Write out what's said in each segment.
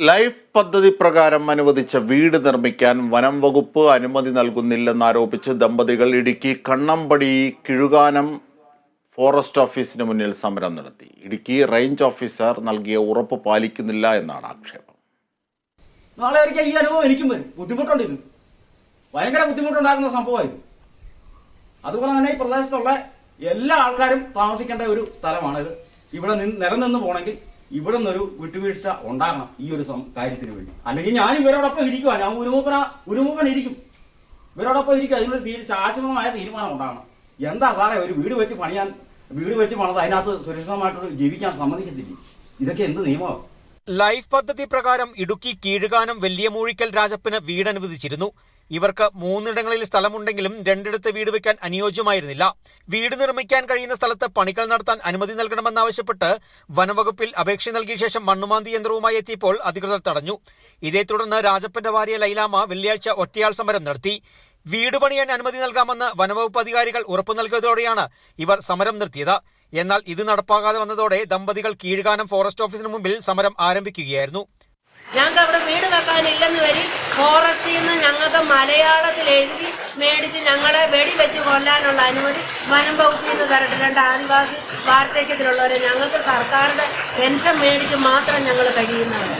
Life പദ്ധതി പ്രകാരം അനുവദിച്ച വീട് നിർമ്മിക്കാൻ വനം വകുപ്പ് അനുമതി നൽകുന്നില്ലെന്നാരോപിച്ച് ദമ്പതികൾ ഇടുക്കി കണ്ണമ്പടി കിഴുകാനം ഫോറസ്റ്റ് ഓഫീസിന് മുന്നിൽ സമരം നടത്തി. ഇടുക്കി റേഞ്ച് ഓഫീസർ നൽകിയ ഉറപ്പ് പാലിക്കുന്നില്ല എന്നാണ് ആക്ഷേപം. നാളെ ഈ അനുഭവം എനിക്കും വരും. ബുദ്ധിമുട്ടുണ്ട് ഇത്. ഭയങ്കര ബുദ്ധിമുട്ടുണ്ടാകുന്ന അതുപോലെ തന്നെ ഈ പ്രദേശത്തുള്ള എല്ലാ ആൾക്കാരും താമസിക്കേണ്ട ഒരു സ്ഥലമാണിത് ഇവിടെ നിന്ന് നിലനിന്ന് പോണെങ്കിൽ ഇവിടെ നിന്നൊരു വിട്ടുവീഴ്ച ഉണ്ടാകണം ഈ ഒരു കാര്യത്തിന് വേണ്ടി. അല്ലെങ്കിൽ ഞാൻ ഇവരോടൊപ്പം ഇരിക്കുക ഞാൻ ഉരുമൂപ്പന ഉരുമൂപ്പൻ ഇരിക്കും. ഇവരോടൊപ്പം ഇരിക്കുക. അതിനൊരു തീരു ശാശ്വതമായ തീരുമാനം ഉണ്ടാകണം. എന്താ സാറേ ഒരു വീട് വെച്ച് പണിയാൻ വീട് വെച്ച് പണിത് അതിനകത്ത് സുരക്ഷിതമായിട്ട് ജീവിക്കാൻ സമ്മതിക്കത്തില്ല? ഇതൊക്കെ എന്ത് നിയമമാണ് ലൈഫ് പദ്ധതി പ്രകാരം ഇടുക്കി കീഴുകാനം വലിയമൂഴിക്കൽ രാജപ്പന് വീട് അനുവദിച്ചിരുന്നു ഇവർക്ക് മൂന്നിടങ്ങളിൽ സ്ഥലമുണ്ടെങ്കിലും രണ്ടിടത്ത് വീട് വെക്കാൻ അനുയോജ്യമായിരുന്നില്ല. വീട് നിർമ്മിക്കാൻ കഴിയുന്ന സ്ഥലത്ത് പണികൾ നടത്താൻ അനുമതി നൽകണമെന്നാവശ്യപ്പെട്ട് വനവകുപ്പിൽ അപേക്ഷ നൽകിയ ശേഷം മണ്ണുമാന്തി യന്ത്രവുമായി എത്തിയപ്പോൾ അധികൃതർ തടഞ്ഞു. ഇതേ തുടർന്ന് രാജപ്പന്റെ ഭാര്യ ലൈലാമ വെള്ളിയാഴ്ച ഒറ്റയാൾ സമരം നടത്തി. വീട് പണിയാൻ അനുമതി നൽകാമെന്ന് വനവകുപ്പ് അധികാരികൾ ഉറപ്പു നൽകിയതോടെയാണ് ഇവർ സമരം നിർത്തിയത്. എന്നാൽ ഇത് നടപ്പാകാതെ വന്നതോടെ ദമ്പതികൾ കീഴ്ഗാനം ഫോറസ്റ്റ് ഓഫീസിന് മുമ്പിൽ സമരം ആരംഭിക്കുകയായിരുന്നു. ഞങ്ങൾക്ക് അവിടെ വീട് വെക്കാനില്ലെന്ന് വരി ഫോറസ്റ്റിൽ നിന്ന് ഞങ്ങൾക്ക് മലയാളത്തിൽ എഴുതി മേടിച്ച് ഞങ്ങളെ വെടിവെച്ച് കൊല്ലാനുള്ള അനുമതി വനം വകുപ്പിൽ നിന്ന് തരട്ടെ. രണ്ട് ആദിവാസി വാർദ്ധക്യത്തിലുള്ളവരെ ഞങ്ങൾക്ക് സർക്കാരിന്റെ പെൻഷൻ മേടിച്ച് മാത്രം ഞങ്ങൾ കഴിയുന്നത്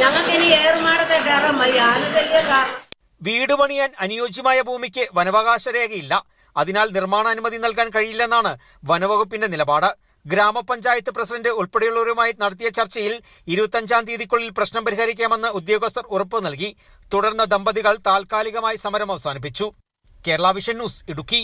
ഞങ്ങൾക്ക് ഇനി ഏറുമാടത്തെ കയറാൻ വയ്യ ആനുകല്യ കാരണം വീട് പണിയാൻ അനുയോജ്യമായ ഭൂമിക്ക് വനവകാശ രേഖയില്ല. അതിനാൽ നിർമ്മാണാനുമതി നൽകാൻ കഴിയില്ലെന്നാണ് വനവകുപ്പിന്റെ നിലപാട്. ഗ്രാമപഞ്ചായത്ത് പ്രസിഡന്റ് ഉൾപ്പെടെയുള്ളവരുമായി നടത്തിയ ചർച്ചയിൽ ഇരുപത്തഞ്ചാം തീയതിക്കുള്ളിൽ പ്രശ്നം പരിഹരിക്കാമെന്ന് ഉദ്യോഗസ്ഥർ ഉറപ്പ് നൽകി. തുടർന്ന് ദമ്പതികൾ താൽക്കാലികമായി സമരം അവസാനിപ്പിച്ചു. Kerala vision news Idukki.